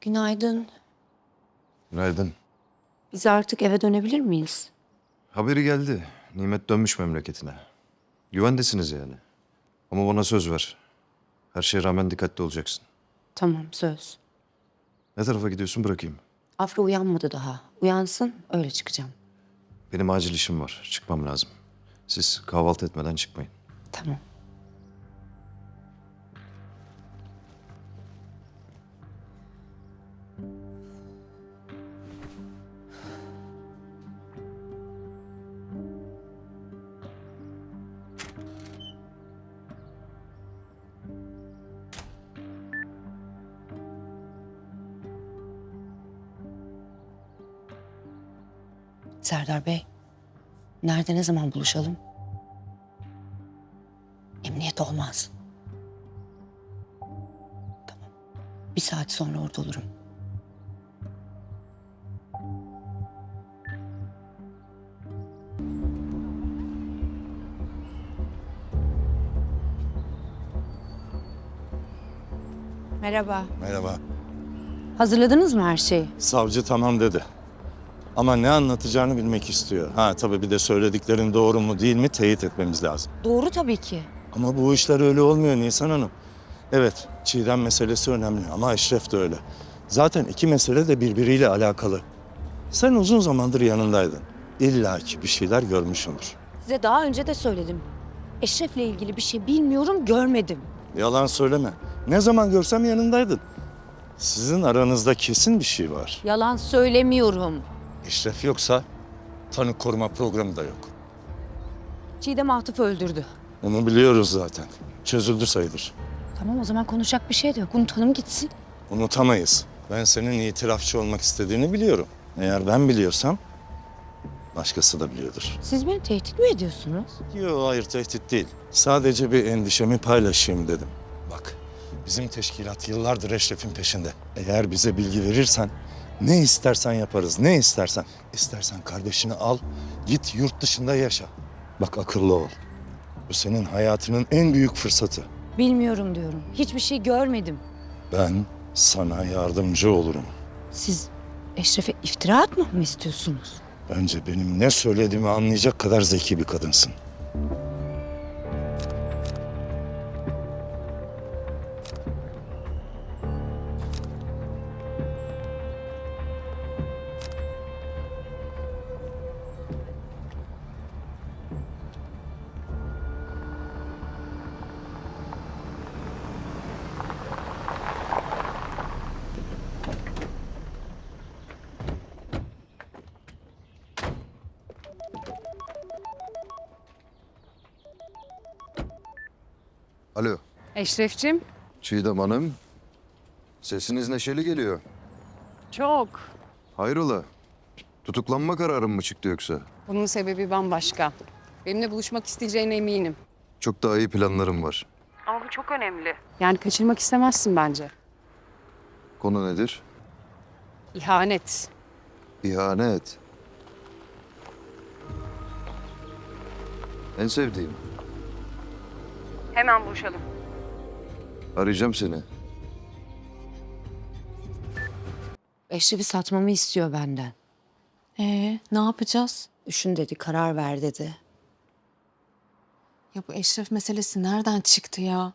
Günaydın. Günaydın. Biz artık eve dönebilir miyiz? Haberi geldi. Nimet dönmüş memleketine. Güvendesiniz yani. Ama bana söz ver. Her şeye rağmen dikkatli olacaksın. Tamam söz. Ne tarafa gidiyorsun bırakayım. Afra uyanmadı daha. Uyansın öyle çıkacağım. Benim acil işim var. Çıkmam lazım. Siz kahvaltı etmeden çıkmayın. Tamam. Serdar Bey, nerede ne zaman buluşalım? Emniyet olmaz. Tamam. Bir saat sonra orada olurum. Merhaba. Merhaba. Hazırladınız mı her şeyi? Savcı tamam dedi. Ama ne anlatacağını bilmek istiyor. Ha tabii bir de söylediklerin doğru mu değil mi teyit etmemiz lazım. Doğru tabii ki. Ama bu işler öyle olmuyor Nisan Hanım. Evet, Çiğdem meselesi önemli ama Eşref de öyle. Zaten iki mesele de birbiriyle alakalı. Sen uzun zamandır yanındaydın. İlla ki bir şeyler görmüşsündür. Size daha önce de söyledim. Eşref'le ilgili bir şey bilmiyorum, görmedim. Yalan söyleme. Ne zaman görsem yanındaydın. Sizin aranızda kesin bir şey var. Yalan söylemiyorum. Eşref yoksa tanık koruma programı da yok. Çiğdem Atıf'ı öldürdü. Onu biliyoruz zaten. Çözüldü sayılır. Tamam o zaman konuşacak bir şey de yok. Unutalım gitsin. Unutamayız. Ben senin itirafçı olmak istediğini biliyorum. Eğer ben biliyorsam başkası da biliyordur. Siz beni tehdit mi ediyorsunuz? Yok hayır tehdit değil. Sadece bir endişemi paylaşayım dedim. Bak bizim teşkilat yıllardır Eşref'in peşinde. Eğer bize bilgi verirsen ne istersen yaparız ne istersen. İstersen kardeşini al git yurt dışında yaşa. Bak akıllı ol. Bu senin hayatının en büyük fırsatı. Bilmiyorum diyorum. Hiçbir şey görmedim. Ben sana yardımcı olurum. Siz Eşref'e iftira atmamı mı istiyorsunuz? Bence benim ne söylediğimi anlayacak kadar zeki bir kadınsın. Alo. Eşref'cim Çiğdem Hanım. Sesiniz neşeli geliyor. çok. Hayrola? Tutuklanma kararım mı çıktı yoksa? Bunun sebebi bambaşka. Benimle buluşmak isteyeceğine eminim. Çok daha iyi planlarım var. Ama bu çok önemli. Yani kaçırmak istemezsin bence. Konu nedir? İhanet. İhanet. En sevdiğim. Hemen buluşalım. Arayacağım seni. Eşref'i satmamı istiyor benden. Ee, ne yapacağız? Düşün dedi, karar ver dedi. Ya bu Eşref meselesi nereden çıktı ya?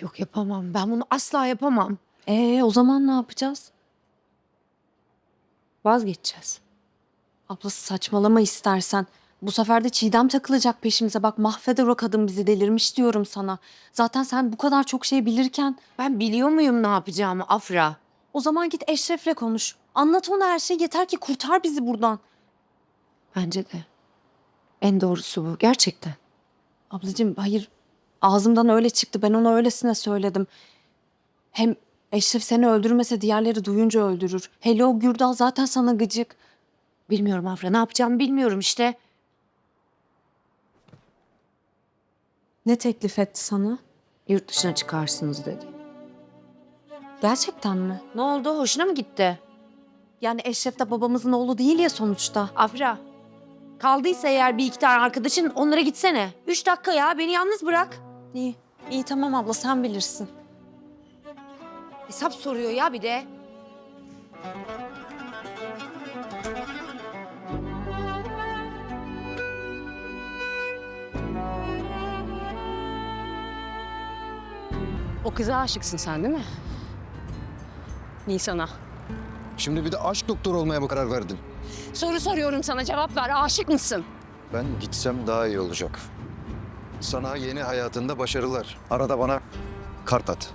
Yok yapamam. Ben bunu asla yapamam. Ee, o zaman ne yapacağız? Vazgeçeceğiz. Ablası saçmalama istersen. Bu sefer de Çiğdem takılacak peşimize. Bak mahveder o kadın bizi delirmiş diyorum sana. Zaten sen bu kadar çok şey bilirken Ben biliyor muyum ne yapacağımı Afra? o zaman git Eşref'le konuş. Anlat ona her şeyi yeter ki kurtar bizi buradan. Bence de. En doğrusu bu. Gerçekten. Ablacığım hayır ağzımdan öyle çıktı. Ben ona öylesine söyledim. Hem Eşref seni öldürmese diğerleri duyunca öldürür. Hele o Gürdal zaten sana gıcık. Bilmiyorum Afra. Ne yapacağımı bilmiyorum işte. Ne teklif etti sana? Yurt dışına çıkarsınız dedi. Gerçekten mi? Ne oldu? Hoşuna mı gitti? Yani Eşref de babamızın oğlu değil ya sonuçta. Afra. Kaldıysa eğer bir iki tane arkadaşın onlara gitsene. Üç dakika ya beni yalnız bırak. İyi. İyi tamam abla sen bilirsin. Hesap soruyor ya bir de. O kıza aşıksın sen değil mi? Nisan'a. Şimdi bir de aşk doktoru olmaya mı karar verdin? Soru soruyorum sana cevap ver. Aşık mısın? Ben gitsem daha iyi olacak. Sana yeni hayatında başarılar. Arada bana kart at.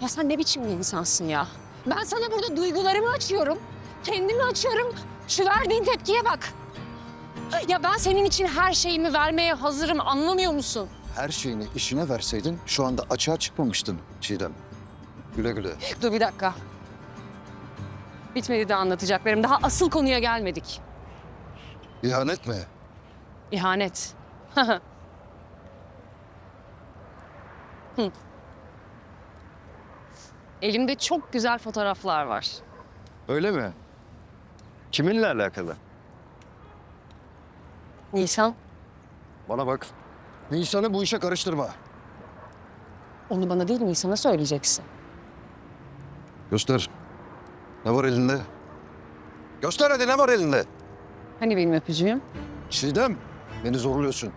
Ya sen ne biçim bir insansın ya? Ben sana burada duygularımı açıyorum. Kendimi açıyorum. Şu verdiğin tepkiye bak. Ya ben senin için her şeyimi vermeye hazırım anlamıyor musun? Her şeyini işine verseydin şu anda açığa çıkmamıştın Çiğdem. Güle güle. Dur bir dakika. Bitmedi de anlatacaklarım. Daha asıl konuya gelmedik. İhanet mi? İhanet. Hı. Elimde çok güzel fotoğraflar var. Öyle mi? Kiminle alakalı? Nisan, Bana bak. Nisan'ı bu işe karıştırma. onu bana değil Nisan'a söyleyeceksin. Göster. Ne var elinde? Göster hadi ne var elinde? Hani benim öpücüğüm? Çiğdem, beni zorluyorsun.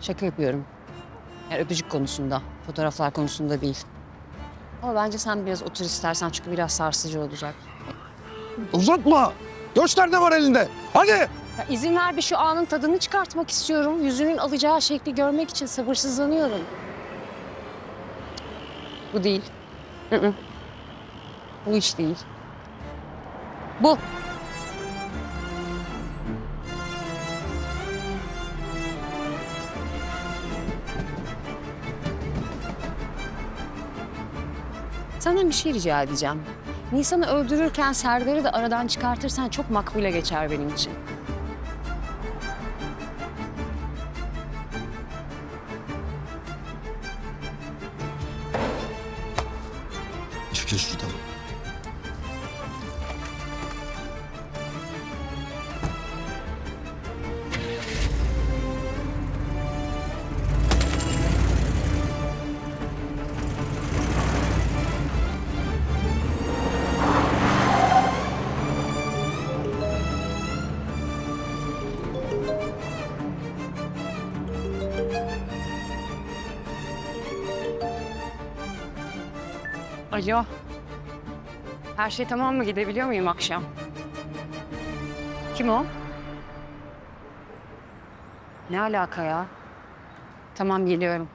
Şaka yapıyorum. Yani öpücük konusunda, fotoğraflar konusunda değil. Ama bence sen biraz otur istersen çünkü biraz sarsıcı olacak. Uzatma. Göster ne var elinde. Hadi. Ya izin ver bir şu anın tadını çıkartmak istiyorum. Yüzünün alacağı şekli görmek için sabırsızlanıyorum. Bu değil. Bu iş değil. Bu. Senden bir şey rica edeceğim. Nisan'ı öldürürken Serdar'ı da aradan çıkartırsan çok makbule geçer benim için. Alo. Her şey tamam mı? Gidebiliyor muyum akşam? Kim o? Ne alaka ya? Tamam geliyorum.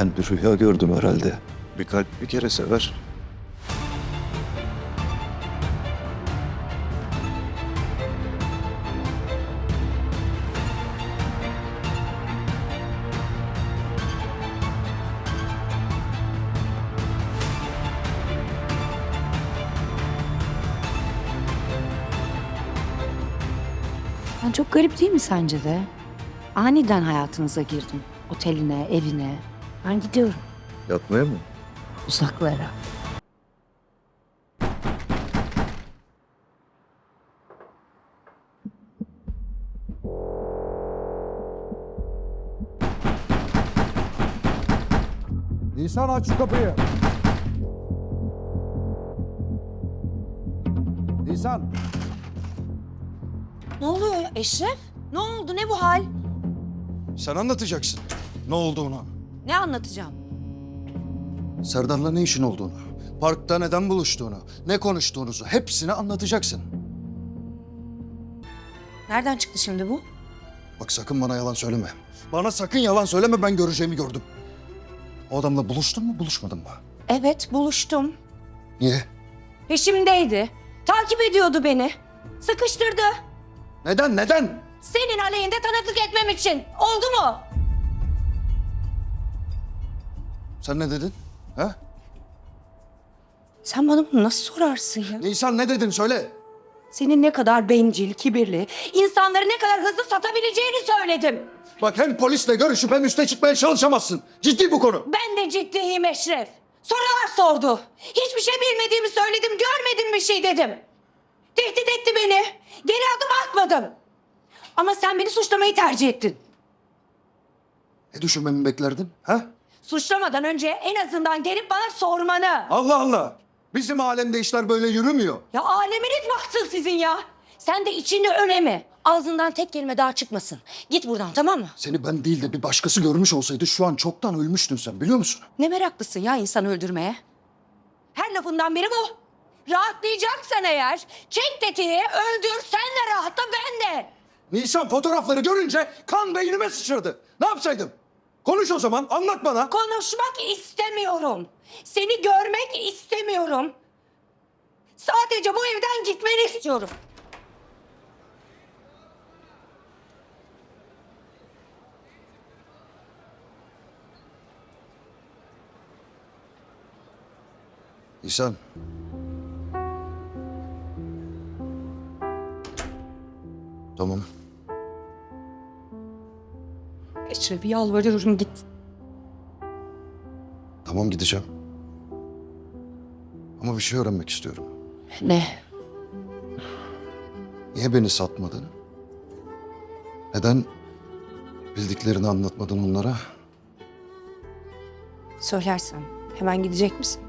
Ben bir rüya gördüm herhalde. Bir kalp bir kere sever. Ben çok garip değil mi sence de? Aniden hayatınıza girdim. Oteline, evine. Ben gidiyorum Yatmaya mı? uzaklara. Nisan aç şu kapıyı. Nisan. Ne oluyor ya Eşref? Ne oldu? Ne bu hal? Sen anlatacaksın ne olduğunu. Ne anlatacağım? Serdar'la ne işin olduğunu. Parkta neden buluştuğunu, ne konuştuğunuzu hepsini anlatacaksın. Nereden çıktı şimdi bu? Bak sakın bana yalan söyleme. Bana sakın yalan söyleme ben göreceğimi gördüm. O adamla buluştun mu buluşmadın mı? Evet, buluştum. Niye? Peşimdeydi. Takip ediyordu beni. Sıkıştırdı. Neden neden? Senin aleyhinde tanıklık etmem için. Oldu mu? Sen ne dedin? Ha? Sen bana bunu nasıl sorarsın ya? Nisan ne dedin söyle. Senin ne kadar bencil, kibirli, insanları ne kadar hızlı satabileceğini söyledim. Bak hem polisle görüşüp hem üste çıkmaya çalışamazsın. Ciddi bu konu. Ben de ciddiyim Eşref. Sorular sordu. Hiçbir şey bilmediğimi söyledim, görmedim bir şey dedim. Tehdit etti beni. Geri adım atmadım. Ama sen beni suçlamayı tercih ettin. Ne düşünmemi beklerdin? Ha? Suçlamadan önce en azından gelip bana sormanı. Allah Allah. Bizim alemde işler böyle yürümüyor. Ya aleminiz bahtsın sizin ya. Sen de içini öne mi? Ağzından tek kelime daha çıkmasın. Git buradan tamam mı? Seni ben değil de bir başkası görmüş olsaydı şu an çoktan ölmüştün sen biliyor musun? Ne meraklısın ya insan öldürmeye? Her lafından biri bu. Rahatlayacaksan eğer çek tetiği öldür sen de rahatla ben de. Nisan fotoğrafları görünce kan beynime sıçradı. Ne yapsaydım? Konuş o zaman anlat bana. Konuşmak istemiyorum. Seni görmek istemiyorum. Sadece bu evden gitmeni istiyorum. Nisan. Tamam. Eşref'i yalvarıyorum git. Tamam gideceğim. Ama bir şey öğrenmek istiyorum. Ne? Niye beni satmadın? Neden bildiklerini anlatmadın onlara? Söylersen hemen gidecek misin?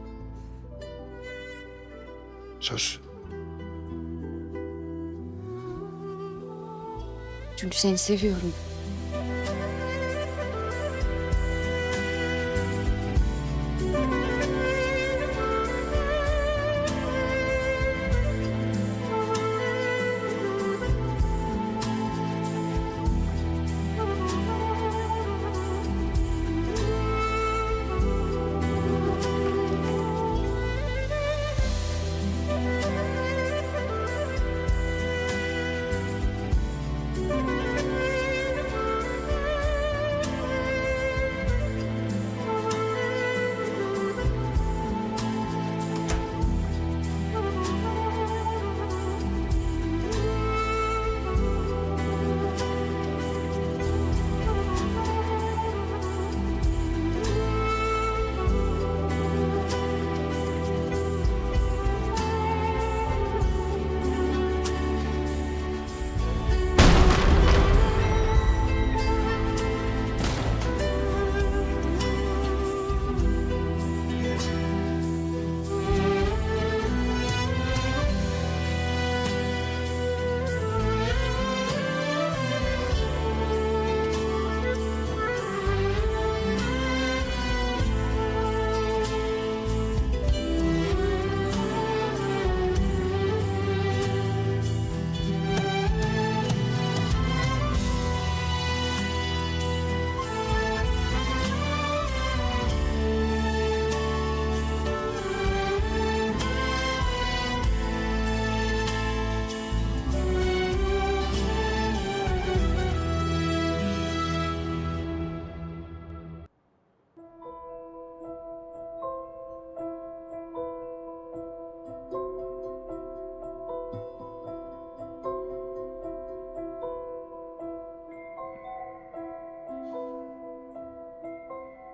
Söz. Çünkü seni seviyorum.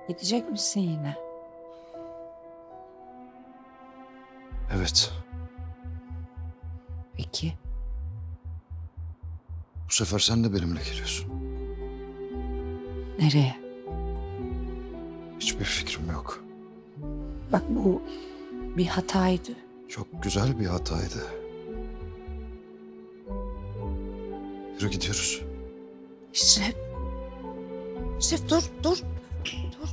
Gidecek misin yine? Evet. Peki. Bu sefer sen de benimle geliyorsun. Nereye? Hiçbir fikrim yok. Bak bu bir hataydı. Çok güzel bir hataydı. Yürü gidiyoruz. Şef. Şef dur, dur. Dur.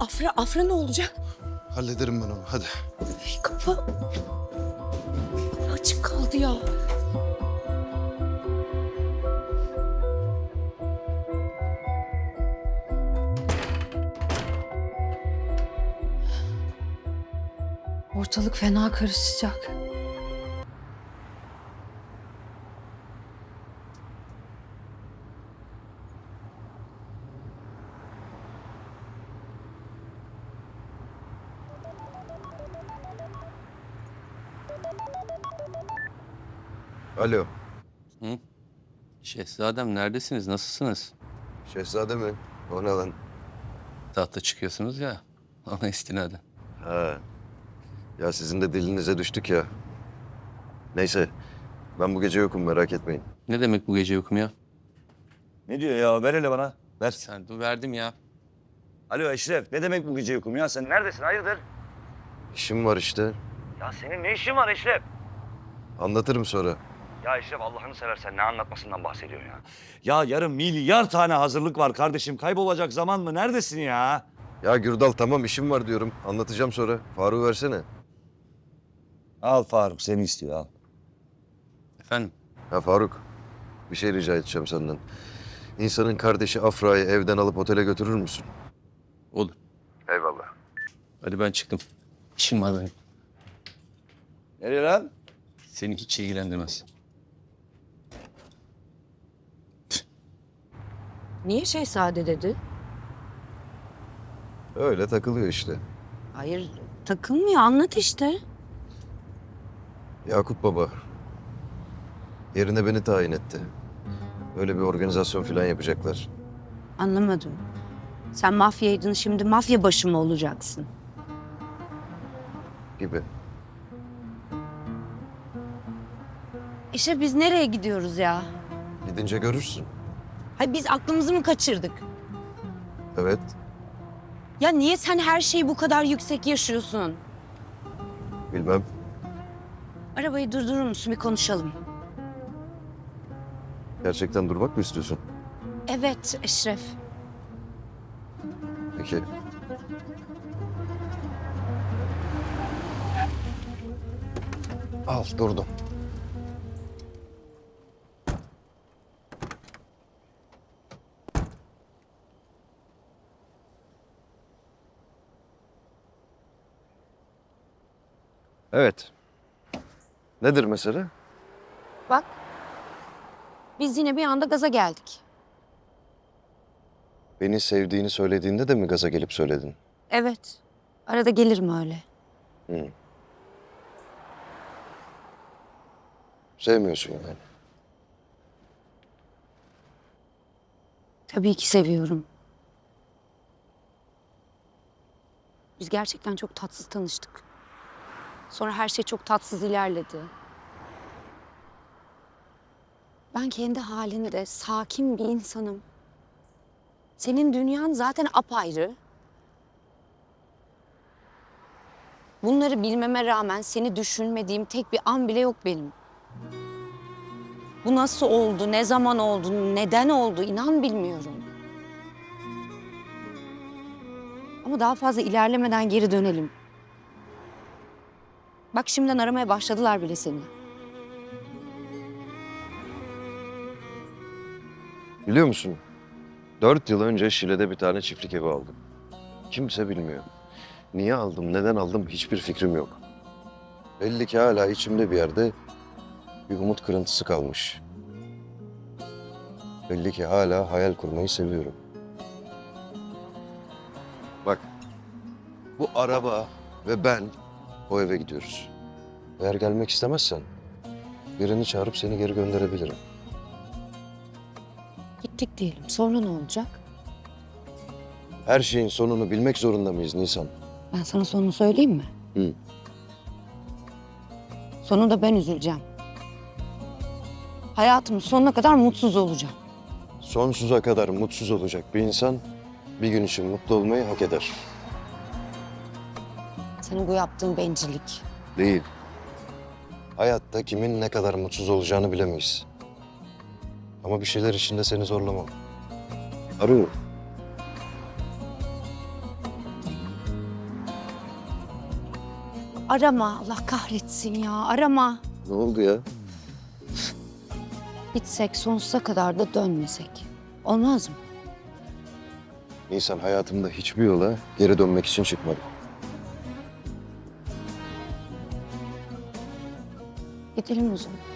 Afra, Afra ne olacak? Hallederim ben onu. Hadi. Ay, kapı. Açık kaldı ya. Ortalık fena karışacak. Şehzadem neredesiniz? Nasılsınız? Şehzade mi? O ne lan? Tahta çıkıyorsunuz ya. Ona istinaden. Ha. Ya sizin de dilinize düştük ya. Neyse. Ben bu gece yokum merak etmeyin. Ne demek bu gece yokum ya? Ne diyor ya? Ver hele bana. Ver. Sen dur verdim ya. Alo Eşref. Ne demek bu gece yokum ya? Sen neredesin? Hayırdır? İşim var işte. Ya senin ne işin var Eşref? Anlatırım sonra. Ya Eşref Allah'ını seversen ne anlatmasından bahsediyorsun ya? Ya yarın milyar tane hazırlık var kardeşim. Kaybolacak zaman mı? Neredesin ya? Ya Gürdal tamam işim var diyorum. Anlatacağım sonra. Faruk'u versene. Al Faruk seni istiyor al. Efendim? Ha Faruk. Bir şey rica edeceğim senden. İnsanın kardeşi Afra'yı evden alıp otele götürür müsün? Olur. Eyvallah. Hadi ben çıktım. İşim var benim. Nereye lan? Seni hiç ilgilendirmez. Niye şehzade dedi? Öyle takılıyor işte. Hayır takılmıyor anlat işte. Yakup Baba. Yerine beni tayin etti. Öyle bir organizasyon falan yapacaklar. Anlamadım. Sen mafyaydın şimdi mafya başı mı olacaksın? Gibi. İşte biz nereye gidiyoruz ya? Gidince görürsün. Hay biz aklımızı mı kaçırdık? Evet. Ya niye sen her şeyi bu kadar yüksek yaşıyorsun? Bilmem. Arabayı durdurur musun bir konuşalım? Gerçekten durmak mı istiyorsun? Evet Eşref. Peki. Al durdum. Evet. Nedir mesele? Bak. Biz yine bir anda gaza geldik. Beni sevdiğini söylediğinde de mi gaza gelip söyledin? Evet. Arada gelirim öyle. Sevmiyorsun yani. Tabii ki seviyorum. Biz gerçekten çok tatsız tanıştık. Sonra her şey çok tatsız ilerledi. Ben kendi halinde sakin bir insanım. Senin dünyan zaten apayrı. Bunları bilmeme rağmen seni düşünmediğim tek bir an bile yok benim. Bu nasıl oldu, ne zaman oldu, neden oldu inan bilmiyorum. Ama daha fazla ilerlemeden geri dönelim. Bak şimdiden aramaya başladılar bile seni. Biliyor musun? Dört yıl önce Şile'de bir tane çiftlik evi aldım. Kimse bilmiyor. Niye aldım, neden aldım hiçbir fikrim yok. Belli ki hala içimde bir yerde bir umut kırıntısı kalmış. Belli ki hala hayal kurmayı seviyorum. Bak, bu araba ve ben o eve gidiyoruz. Eğer gelmek istemezsen birini çağırıp seni geri gönderebilirim. Gittik diyelim. Sonra ne olacak? Her şeyin sonunu bilmek zorunda mıyız Nisan? Ben sana sonunu söyleyeyim mi? Hı. Sonunda ben üzüleceğim. Hayatımın sonuna kadar mutsuz olacağım. Sonsuza kadar mutsuz olacak bir insan bir gün için mutlu olmayı hak eder. Senin bu yaptığın bencillik. Değil. Hayatta kimin ne kadar mutsuz olacağını bilemeyiz. Ama bir şeyler içinde seni zorlamam. Arıyorum. Arama Allah kahretsin ya arama. Ne oldu ya? Gitsek sonsuza kadar da dönmesek. Olmaz mı? Nisan hayatımda hiçbir yola geri dönmek için çıkmadım. Gidelim o zaman.